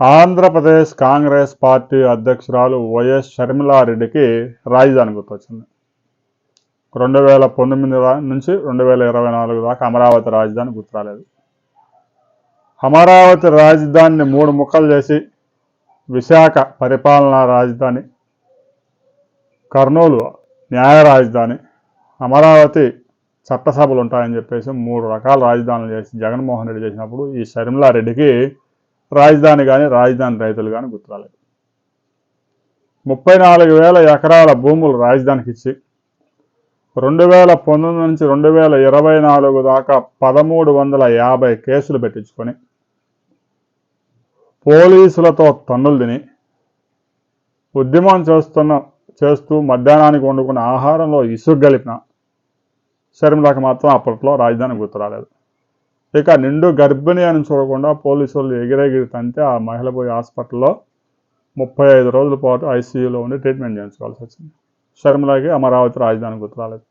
Andhra Pradesh Congress party అధ్యక్షురాలు YS షర్మిలారెడ్డికి రాజధాని గుర్తొచ్చింది. రెండు వేల పంతొమ్మిది నుంచి రెండు వేల ఇరవై నాలుగు దాకా అమరావతి రాజధాని గుర్తురాలేదు అమరావతి రాజధానిని మూడు ముక్కలు చేసి విశాఖ పరిపాలనా రాజధాని కర్నూలు న్యాయ రాజధాని అమరావతి చట్టసభలు ఉంటాయని చెప్పేసి మూడు రకాల రాజధానులు చేసి జగన్మోహన్ రెడ్డి చేసినప్పుడు ఈ షర్మిలారెడ్డికి రాజధాని కానీ రాజధాని రైతులు కానీ గుర్తురాలేదు. ముప్పై నాలుగు వేల ఎకరాల భూములు రాజధానికి ఇచ్చి రెండు వేల పంతొమ్మిది నుంచి రెండు వేల ఇరవై నాలుగు దాకా పదమూడు వందల యాభై కేసులు పెట్టించుకొని పోలీసులతో తన్నులు తిని ఉద్యమం చేస్తున్న చేస్తూ మధ్యాహ్నానికి వండుకున్న ఆహారంలో ఇసుగు గలిపిన షర్మిలాకి మాత్రం అప్పట్లో రాజధాని గుర్తురాలేదు. ఇక నిండు గర్భిణి అని చూడకుండా పోలీసులు ఎగిరెగిరి తంతే ఆ మహిళ పోయి హాస్పిటల్లో ముప్పై ఐదు రోజుల పాటు ఐసీయూలో ఉండి ట్రీట్మెంట్ చేయించుకోవాల్సి వచ్చింది. షర్మిలాకి అమరావతి రాజధాని గుర్తురాలేదు.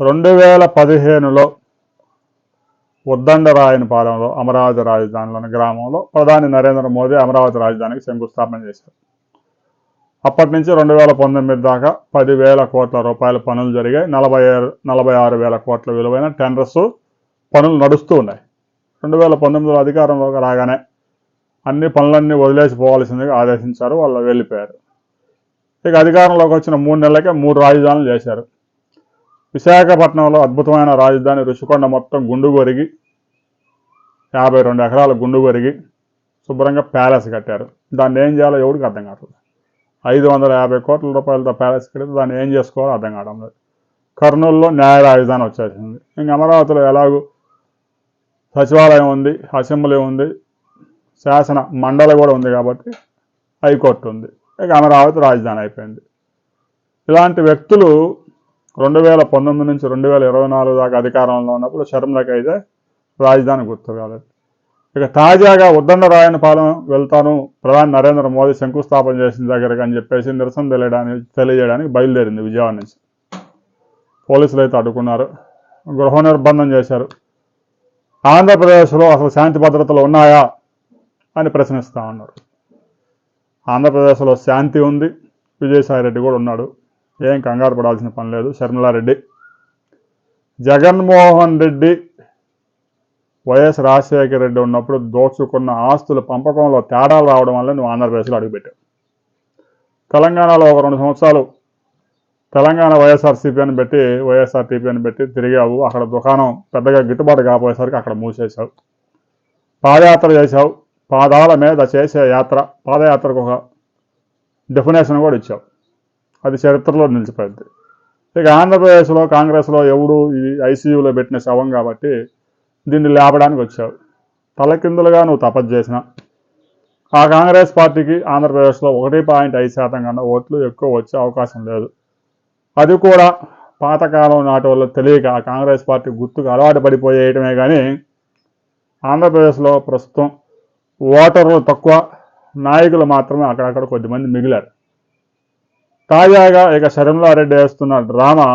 రెండు వేల పదిహేనులో ఉద్దండరాయనపాలెంలో అమరావతి రాజధానిలోని గ్రామంలో ప్రధాని నరేంద్ర మోదీ అమరావతి రాజధానికి శంకుస్థాపన చేశారు. అప్పటి నుంచి రెండు వేల పంతొమ్మిది దాకా పదివేల కోట్ల రూపాయల పనులు జరిగాయి. నలభై ఆరు నలభై ఆరు వేల కోట్ల విలువైన టెండర్స్ పనులు నడుస్తూ ఉన్నాయి. రెండు వేల పంతొమ్మిదిలో అధికారంలోకి రాగానే అన్ని పనులన్నీ వదిలేసి పోవాల్సిందిగా ఆదేశించారు వాళ్ళు వెళ్ళిపోయారు. ఇక అధికారంలోకి వచ్చిన మూడు నెలలకే మూడు రాజధానులు చేశారు. విశాఖపట్నంలో అద్భుతమైన రాజధాని రుషికొండ మొత్తం గుండు కొరిగి యాభై రెండు ఎకరాల గుండు కొరిగి శుభ్రంగా ప్యాలెస్ కట్టారు. దాన్ని ఏం చేయాలో ఎవరికి అర్థం కావట్లేదు ఐదు వందల యాభై కోట్ల రూపాయలతో ప్యాలెస్ కడితే దాన్ని ఏం చేసుకోవాలో అర్థం కావడం లేదు. కర్నూలులో న్యాయ రాజధాని వచ్చేసింది. ఇంక అమరావతిలో ఎలాగూ సచివాలయం ఉంది అసెంబ్లీ ఉంది శాసన మండలి కూడా ఉంది కాబట్టి హైకోర్టు ఉంది. ఇక అమరావతి రాజధాని అయిపోయింది. ఇలాంటి వ్యక్తులు రెండు వేల పంతొమ్మిది నుంచి రెండు వేల ఇరవై నాలుగు దాకా అధికారంలో ఉన్నప్పుడు షర్మిలకి అయితే రాజధాని గుర్తు కాలేదు. ఇక తాజాగా ఉద్దండరాయనపాలెం వెళ్తాను ప్రధాని నరేంద్ర మోదీ శంకుస్థాపన చేసిన దగ్గరకు అని చెప్పేసి నిరసన తెలియడానికి తెలియజేయడానికి బయలుదేరింది విజయవాడ నుంచి. పోలీసులు అయితే అడ్డుకున్నారు. గృహ నిర్బంధం చేశారు. ఆంధ్రప్రదేశ్లో అసలు శాంతి భద్రతలు ఉన్నాయా అని ప్రశ్నిస్తా ఉన్నారు. ఆంధ్రప్రదేశ్లో శాంతి ఉంది. విజయసాయి రెడ్డి కూడా ఉన్నాడు. ఏం కంగారు పడాల్సిన పని లేదు. షర్మిలారెడ్డి జగన్మోహన్ రెడ్డి వైఎస్ రాజశేఖర రెడ్డి ఉన్నప్పుడు దోచుకున్న ఆస్తుల పంపకంలో తేడాలు రావడం వల్ల నువ్వు ఆంధ్రప్రదేశ్లో అడుగుపెట్టావు. తెలంగాణలో ఒక రెండు సంవత్సరాలు తెలంగాణ వైఎస్ఆర్సీపీ అని పెట్టి వైఎస్ఆర్టీపీ అని పెట్టి తిరిగావు. అక్కడ దుకాణం పెద్దగా గిట్టుబాటు కాకపోయేసరికి అక్కడ మూసేశావు. పాదయాత్ర చేశావు. పాదాల మీద చేసే యాత్ర పాదయాత్రకు ఒక డెఫినేషన్ కూడా ఇచ్చావు. అది చరిత్రలో నిలిచిపోయింది. ఇక ఆంధ్రప్రదేశ్లో కాంగ్రెస్లో ఎవడు ఈ ఐసీయూలో పెట్టిన శవం కాబట్టి దీన్ని లేపడానికి వచ్చావు. తలకిందులుగా నువ్వు తపస్సు చేసిన. ఆ కాంగ్రెస్ పార్టీకి ఆంధ్రప్రదేశ్లో ఒకటి పాయింట్ ఐదు శాతం కన్నా ఓట్లు ఎక్కువ వచ్చే అవకాశం లేదు. అది కూడా పాతకాలం నాటి వల్ల తెలియక కాంగ్రెస్ పార్టీ గుర్తుకు అలవాటు పడిపోయేయటమే కానీ ఆంధ్రప్రదేశ్లో ప్రస్తుతం ఓటర్లు తక్కువ నాయకులు మాత్రమే అక్కడక్కడ కొద్దిమంది మిగిలారు. తాజాగా ఇక షర్మిలారెడ్డి వేస్తున్న డ్రామా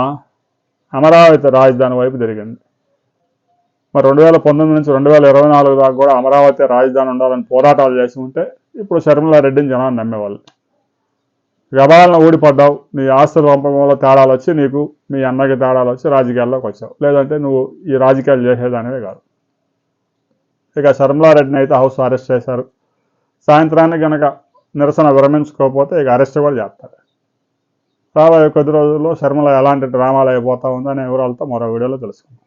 అమరావతి రాజధాని వైపు జరిగింది మరి రెండు వేల పంతొమ్మిది నుంచి రెండు వేల ఇరవై నాలుగు దాకా కూడా అమరావతి రాజధాని ఉండాలని పోరాటాలు చేసి ఉంటే ఇప్పుడు శర్మలారెడ్డిని జనాన్ని నమ్మేవాళ్ళు. గబాలను ఊడిపడ్డావు. నీ ఆస్తులు పంపకంలో తేడాలు వచ్చి నీకు మీ అన్నకి తేడాలు వచ్చి రాజకీయాల్లోకి వచ్చావు. లేదంటే నువ్వు ఈ రాజకీయాలు చేసేదానివే కాదు. ఇక శర్మలారెడ్డిని అయితే హౌస్ అరెస్ట్ చేశారు. సాయంత్రానికి కనుక నిరసన విరమించుకోకపోతే ఇక అరెస్ట్ కూడా చేస్తారు. రాబోయే కొద్ది రోజుల్లో శర్మల ఎలాంటి డ్రామాలు అయిపోతా ఉందనే వివరాలతో మరో వీడియోలో తెలుసుకుందాం.